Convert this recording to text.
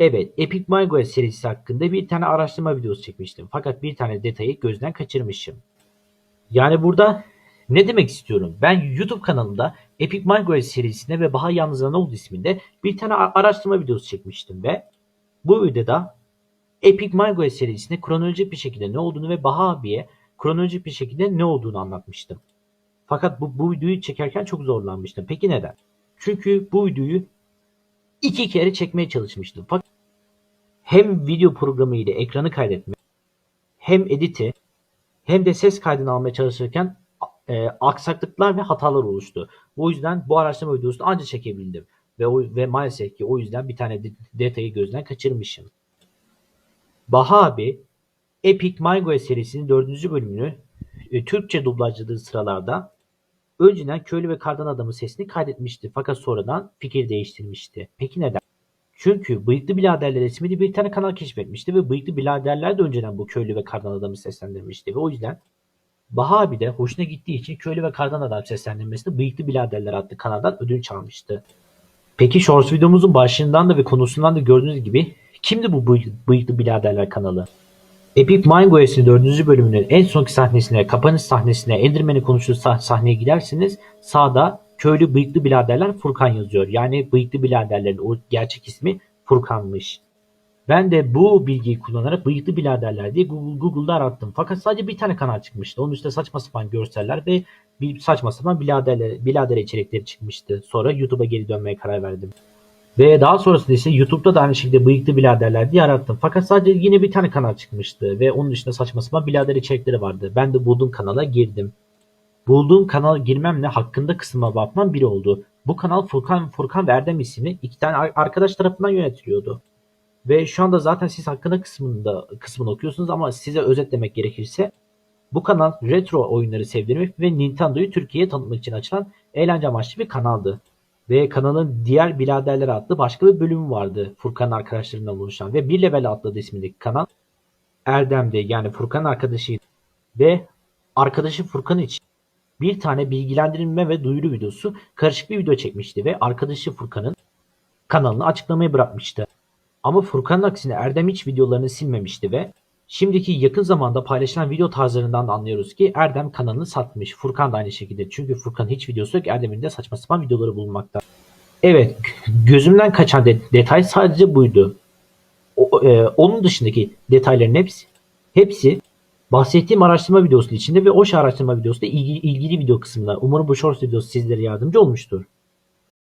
Evet, Epic My serisi hakkında bir tane araştırma videosu çekmiştim. Fakat bir tane detayı gözden kaçırmışım. Yani burada ne demek istiyorum? Ben YouTube kanalımda Epic My serisine ve Baha Oldu isminde bir tane araştırma videosu çekmiştim ve bu videoda Epic My serisine kronolojik bir şekilde ne olduğunu ve Baha abiye kronolojik bir şekilde ne olduğunu anlatmıştım. Fakat bu, bu videoyu çekerken çok zorlanmıştım. Peki neden? Çünkü bu videoyu iki kere çekmeye çalışmıştım. Fakat hem video programı ile ekranı kaydetme, hem editi, hem de ses kaydını almaya çalışırken e, aksaklıklar ve hatalar oluştu. O yüzden bu araştırma videosunu anca çekebildim. Ve, o, ve maalesef ki o yüzden bir tane de- detayı gözden kaçırmışım. Baha abi Epic My serisinin dördüncü bölümünü e, Türkçe dublajladığı sıralarda önceden köylü ve kardan adamın sesini kaydetmişti. Fakat sonradan fikir değiştirmişti. Peki neden? Çünkü Bıyıklı Biladerler ismini bir tane kanal keşfetmişti ve Bıyıklı Biladerler de önceden bu köylü ve kardan adamı seslendirmişti. Ve o yüzden Baha abi de hoşuna gittiği için köylü ve kardan adam seslendirmesini Bıyıklı Biladerler adlı kanaldan ödünç almıştı. Peki Shorts videomuzun başlığından da ve konusundan da gördüğünüz gibi kimdi bu Bıy- Bıyıklı Biladerler kanalı? Epic Mind Goes'in 4. bölümünün en sonki sahnesine, kapanış sahnesine, Enderman'in konuştuğu sah- sahneye giderseniz sağda köylü bıyıklı biraderler Furkan yazıyor. Yani bıyıklı biraderlerin o gerçek ismi Furkan'mış. Ben de bu bilgiyi kullanarak bıyıklı biraderler diye Google, Google'da arattım. Fakat sadece bir tane kanal çıkmıştı. Onun üstünde saçma sapan görseller ve bir saçma sapan biraderler, birader içerikleri çıkmıştı. Sonra YouTube'a geri dönmeye karar verdim. Ve daha sonrasında ise YouTube'da da aynı şekilde bıyıklı biraderler diye arattım. Fakat sadece yine bir tane kanal çıkmıştı. Ve onun dışında saçma sapan birader içerikleri vardı. Ben de bulduğum kanala girdim. Bulduğum kanala girmemle hakkında kısma bakmam biri oldu. Bu kanal Furkan, Furkan ve Erdem isimli iki tane ar- arkadaş tarafından yönetiliyordu. Ve şu anda zaten siz hakkında kısmında kısmını okuyorsunuz ama size özetlemek gerekirse bu kanal retro oyunları sevdirmek ve Nintendo'yu Türkiye'ye tanıtmak için açılan eğlence amaçlı bir kanaldı. Ve kanalın Diğer Biraderler adlı başka bir bölümü vardı Furkan'ın arkadaşlarından oluşan ve Bir Level adlı ismindeki kanal Erdem'de yani Furkan'ın arkadaşıydı ve arkadaşı Furkan için bir tane bilgilendirme ve duyuru videosu karışık bir video çekmişti ve arkadaşı Furkan'ın kanalını açıklamaya bırakmıştı. Ama Furkan'ın aksine Erdem hiç videolarını silmemişti ve şimdiki yakın zamanda paylaşılan video tarzlarından da anlıyoruz ki Erdem kanalını satmış. Furkan da aynı şekilde. Çünkü Furkan hiç videosu yok. Erdem'in de saçma sapan videoları bulunmakta. Evet, gözümden kaçan de- detay sadece buydu. O- e, onun dışındaki detayların hepsi hepsi bahsettiğim araştırma videosunun içinde ve o araştırma videosu da ilgili, ilgili video kısmında. Umarım bu short videosu sizlere yardımcı olmuştur.